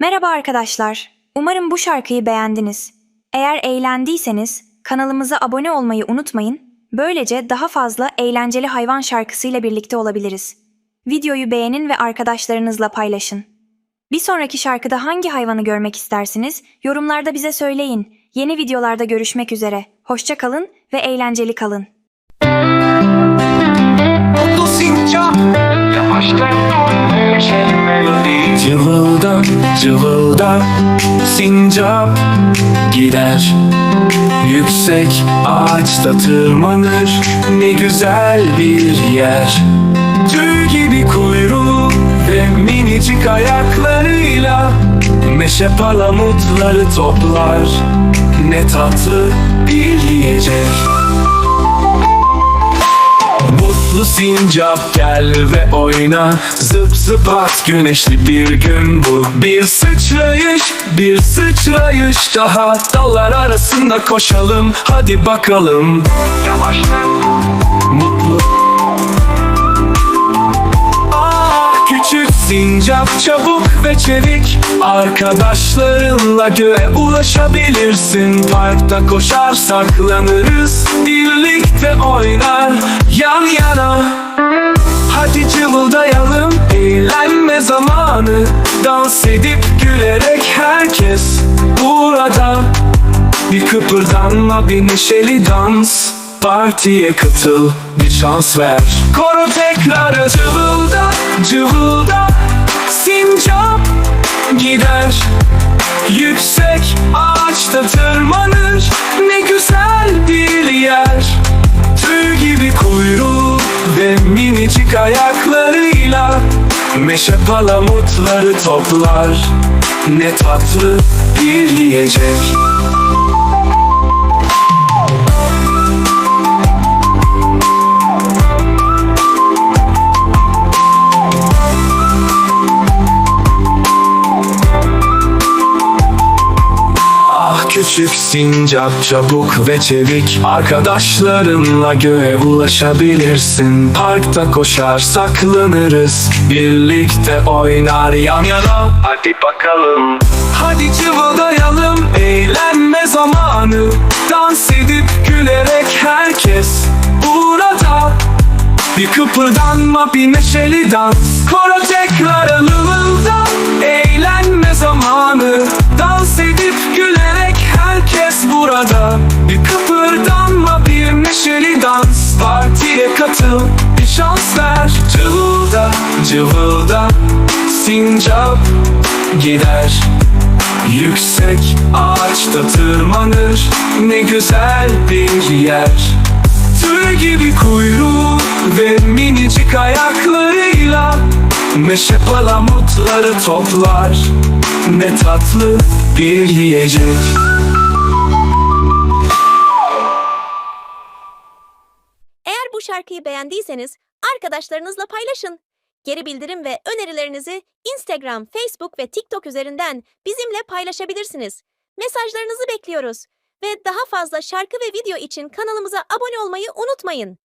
Merhaba arkadaşlar. Umarım bu şarkıyı beğendiniz. Eğer eğlendiyseniz kanalımıza abone olmayı unutmayın. Böylece daha fazla eğlenceli hayvan şarkısıyla birlikte olabiliriz. Videoyu beğenin ve arkadaşlarınızla paylaşın. Bir sonraki şarkıda hangi hayvanı görmek istersiniz? Yorumlarda bize söyleyin. Yeni videolarda görüşmek üzere. Hoşça kalın ve eğlenceli kalın. Mutlu sincap Yavaştan çevirmeli Cıvılda cıvılda Sincap gider Yüksek ağaçta tırmanır Ne güzel bir yer Tüy gibi kuyruğu Ve minicik ayaklarıyla Meşe palamutları toplar Ne tatlı bir yiyecek Mutlu sincap gel ve oyna. Zıp zıp at güneşli bir gün bu. Bir sıçrayış bir sıçrayış. Daha Dallar arasında koşalım. Hadi bakalım. Yavaşla. Mutlu sincap çabuk ve çevik. Arkadaşlarınla göğe ulaşabilirsin. Parkta koşar saklanırız. Birlikte oynar yan yana. Hadi cıvıldayalım eğlenme zamanı. Dans edip gülerek herkes burada. Bir kıpırdanma bir neşeli dans. Partiye katıl bir şans ver. Koro tekrar cıvılda cıvılda Sincap gider. Yüksek ağaçta tırmanır Ne güzel bir yer. Tüy gibi kuyruğu ve minicik ayaklarıyla. Meşe palamutları toplar Ne tatlı bir yiyecek küçük sincap çabuk ve çevik. Arkadaşlarınla göğe ulaşabilirsin. Parkta koşar saklanırız. Birlikte oynar yan yana. Hadi bakalım. Hadi cıvıldayalım eğlenme zamanı. Dans edip gülerek herkes burada. Bir kıpırdanma bir neşeli dans. Koro tekrar alımında Eğlenme zamanı Katıl bir şans ver. Cıvılda cıvılda Sincap gider. Yüksek ağaçta tırmanır Ne güzel bir yer. Tüy gibi kuyruğu ve minicik ayaklarıyla Meşe palamutları toplar. Ne tatlı bir yiyecek şarkıyı beğendiyseniz arkadaşlarınızla paylaşın. Geri bildirim ve önerilerinizi Instagram, Facebook ve TikTok üzerinden bizimle paylaşabilirsiniz. Mesajlarınızı bekliyoruz. Ve daha fazla şarkı ve video için kanalımıza abone olmayı unutmayın.